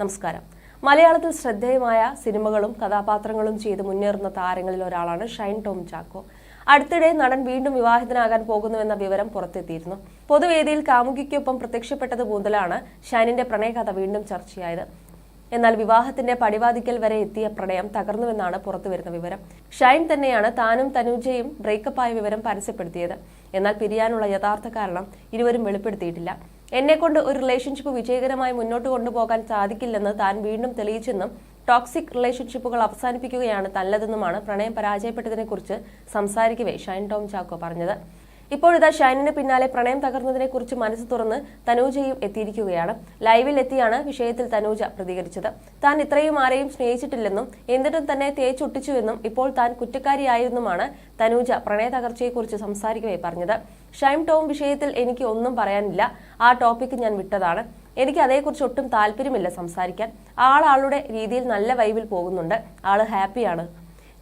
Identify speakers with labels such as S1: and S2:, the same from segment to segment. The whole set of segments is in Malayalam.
S1: നമസ്കാരം. മലയാളത്തിൽ ശ്രദ്ധേയമായ സിനിമകളും കഥാപാത്രങ്ങളും ചെയ്ത് മുന്നേറുന്ന താരങ്ങളിൽ ഒരാളാണ് ഷൈൻ ടോം ചാക്കോ. അടുത്തിടെ നടൻ വീണ്ടും വിവാഹിതനാകാൻ പോകുന്നുവെന്ന വിവരം പുറത്തെത്തിയിരുന്നു. പൊതുവേദിയിൽ കാമുകിക്കൊപ്പം പ്രത്യക്ഷപ്പെട്ടത് മുതലാണ് ഷൈനിന്റെ പ്രണയകഥ വീണ്ടും ചർച്ചയായത്. എന്നാൽ വിവാഹത്തിന്റെ പടിവാതിക്കൽ വരെ എത്തിയ പ്രണയം തകർന്നുവെന്നാണ് പുറത്തുവരുന്ന വിവരം. ഷൈൻ തന്നെയാണ് താനും തനുജയും ബ്രേക്കപ്പായ വിവരം പരസ്യപ്പെടുത്തിയത്. എന്നാൽ പിരിയാനുള്ള യഥാർത്ഥ കാരണം ഇരുവരും വെളിപ്പെടുത്തിയിട്ടില്ല. എന്നെ കൊണ്ട് ഒരു റിലേഷൻഷിപ്പ് വിജയകരമായി മുന്നോട്ട് കൊണ്ടുപോകാൻ സാധിക്കില്ലെന്ന് താൻ വീണ്ടും തെളിയിച്ചെന്നും ടോക്സിക് റിലേഷൻഷിപ്പുകൾ അവസാനിപ്പിക്കുകയാണ് നല്ലതെന്നുമാണ് പ്രണയം പരാജയപ്പെട്ടതിനെക്കുറിച്ച് സംസാരിക്കവേ ഷൈൻ ടോം ചാക്കോ പറഞ്ഞത്. ഇപ്പോഴിതാ ഷൈനിന് പിന്നാലെ പ്രണയം തകർന്നതിനെ കുറിച്ച് മനസ്സ് തുറന്ന് തനൂജയും എത്തിയിരിക്കുകയാണ്. ലൈവിൽ എത്തിയാണ് വിഷയത്തിൽ തനൂജ പ്രതികരിച്ചത്. താൻ ഇത്രയും ആരെയും സ്നേഹിച്ചിട്ടില്ലെന്നും എന്നിട്ടും തന്നെ തേച്ചൊട്ടിച്ചുവെന്നും ഇപ്പോൾ താൻ കുറ്റക്കാരിയായിരുന്നുമാണ് തനൂജ പ്രണയ തകർച്ചയെക്കുറിച്ച് സംസാരിക്കവേ പറഞ്ഞത്. ഷൈം ടോം വിഷയത്തിൽ എനിക്ക് ഒന്നും പറയാനില്ല. ആ ടോപ്പിക് ഞാൻ വിട്ടതാണ്. എനിക്ക് അതേക്കുറിച്ച് ഒട്ടും താല്പര്യമില്ല സംസാരിക്കാൻ. ആൾ ആളാളുടെ രീതിയിൽ നല്ല വൈബിൽ പോകുന്നുണ്ട്. ആൾ ഹാപ്പിയാണ്.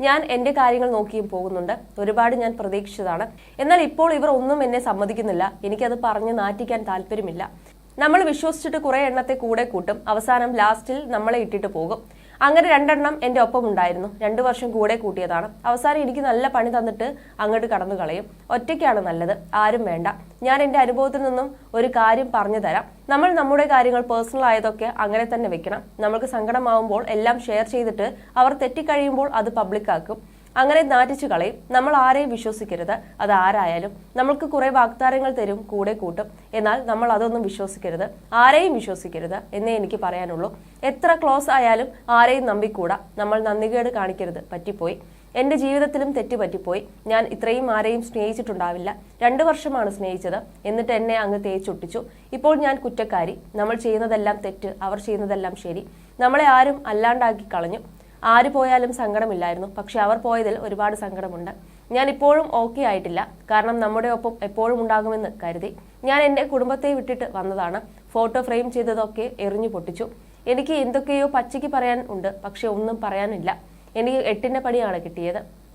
S1: ഞാൻ എന്റെ കാര്യങ്ങൾ നോക്കിയും പോകുന്നുണ്ട്. ഒരുപാട് ഞാൻ പ്രതീക്ഷിച്ചതാണ്. എന്നാൽ ഇപ്പോൾ ഇവർ ഒന്നും എന്നെ സമ്മതിക്കുന്നില്ല. എനിക്കത് പറഞ്ഞ് നാറ്റിക്കാൻ താല്പര്യമില്ല. നമ്മൾ വിശ്വസിച്ചിട്ട് കുറെ എണ്ണത്തെ കൂടെ കൂട്ടും. അവസാനം ലാസ്റ്റിൽ നമ്മളെ ഇട്ടിട്ട് പോകും. അങ്ങനെ രണ്ടെണ്ണം എന്റെ ഒപ്പം ഉണ്ടായിരുന്നു. രണ്ട് വർഷം കൂടെ കൂട്ടിയതാണ്. അവസാനം എനിക്ക് നല്ല പണി തന്നിട്ട് അങ്ങോട്ട് കടന്നു കളയും. ഒറ്റയ്ക്കാണ് നല്ലത്. ആരും വേണ്ട. ഞാൻ എന്റെ അനുഭവത്തിൽ നിന്നും ഒരു കാര്യം പറഞ്ഞു തരാം. നമ്മൾ നമ്മുടെ കാര്യങ്ങൾ പേഴ്സണൽ ആയതൊക്കെ അങ്ങനെ തന്നെ വെക്കണം. നമ്മൾക്ക് സങ്കടമാവുമ്പോൾ എല്ലാം ഷെയർ ചെയ്തിട്ട് അവർ തെറ്റിക്കഴിയുമ്പോൾ അത് പബ്ലിക്കാക്കും അങ്ങനെ നാറ്റിച്ചു കളയും. നമ്മൾ ആരെയും വിശ്വസിക്കരുത്. അത് ആരായാലും നമ്മൾക്ക് കുറേ വാഗ്ദാനങ്ങൾ തരും കൂടെ കൂട്ടും. എന്നാൽ നമ്മൾ അതൊന്നും വിശ്വസിക്കരുത്. ആരെയും വിശ്വസിക്കരുത് എന്നേ എനിക്ക് പറയാനുള്ളൂ. എത്ര ക്ലോസ് ആയാലും ആരെയും നമ്പിക്കൂടാ. നമ്മൾ നന്ദികേട് കാണിക്കരുത്. പറ്റിപ്പോയി. എന്റെ ജീവിതത്തിലും തെറ്റ് പറ്റിപ്പോയി. ഞാൻ ഇത്രയും ആരെയും സ്നേഹിച്ചിട്ടുണ്ടാവില്ല. രണ്ടു വർഷമാണ് സ്നേഹിച്ചത്. എന്നിട്ട് എന്നെ അങ്ങ് തേച്ചൊട്ടിച്ചു. ഇപ്പോൾ ഞാൻ കുറ്റക്കാരി. നമ്മൾ ചെയ്യുന്നതെല്ലാം തെറ്റ്. അവർ ചെയ്യുന്നതെല്ലാം ശരി. നമ്മളെ ആരും അല്ലാണ്ടാക്കി കളഞ്ഞു. ആര് പോയാലും സങ്കടമില്ലായിരുന്നു. പക്ഷെ അവർ പോയതിൽ ഒരുപാട് സങ്കടമുണ്ട്. ഞാൻ ഇപ്പോഴും ഓക്കെ ആയിട്ടില്ല. കാരണം നമ്മുടെ ഒപ്പം എപ്പോഴും ഉണ്ടാകുമെന്ന് കരുതി. ഞാൻ എന്റെ കുടുംബത്തെ വിട്ടിട്ട് വന്നതാണ്. ഫോട്ടോ ഫ്രെയിം ചെയ്തതൊക്കെ എറിഞ്ഞു പൊട്ടിച്ചു. എനിക്ക് എന്തൊക്കെയോ പച്ചയ്ക്ക് പറയാൻ ഉണ്ട്. പക്ഷെ ഒന്നും പറയാനില്ല. എനിക്ക് എട്ടിന്റെ പണിയാണ് കിട്ടിയത്.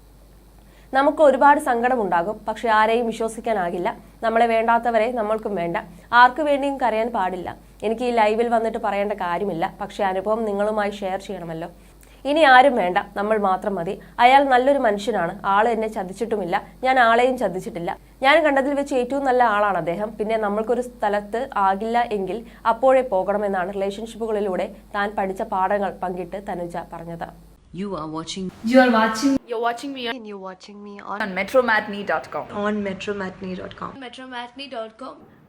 S1: നമുക്ക് ഒരുപാട് സങ്കടമുണ്ടാകും. പക്ഷെ ആരെയും വിശ്വസിക്കാനാകില്ല നമ്മളെ വേണ്ടാത്തവരെ നമ്മൾക്കും വേണ്ട. ആർക്കു വേണ്ടിയും കരയാൻ പാടില്ല. എനിക്ക് ഈ ലൈവിൽ വന്നിട്ട് പറയേണ്ട കാര്യമില്ല. പക്ഷെ അനുഭവം നിങ്ങളുമായി ഷെയർ ചെയ്യണമല്ലോ. ഇനി ആരും വേണ്ട. നമ്മൾ മാത്രം മതി. അയാൾ നല്ലൊരു മനുഷ്യനാണ്. ആൾ എന്നെ ചതിച്ചിട്ടുമില്ല. ഞാൻ ആളെയും ചതിച്ചിട്ടില്ല. ഞാൻ കണ്ടതിൽ വെച്ച് ഏറ്റവും നല്ല ആളാണ് അദ്ദേഹം. പിന്നെ നമ്മൾക്കൊരു സ്ഥലത്ത് ആകില്ല എങ്കിൽ അപ്പോഴേ പോകണമെന്നാണ് റിലേഷൻഷിപ്പുകളിലൂടെ താൻ പഠിച്ച പാഠങ്ങൾ പങ്കിട്ട് തനുജ പറഞ്ഞത്.
S2: You are watching
S3: You are watching
S4: You're watching me on, and you're watching me on,
S3: on metromatney.com.
S4: on metromatney.com.
S5: metromatney.com.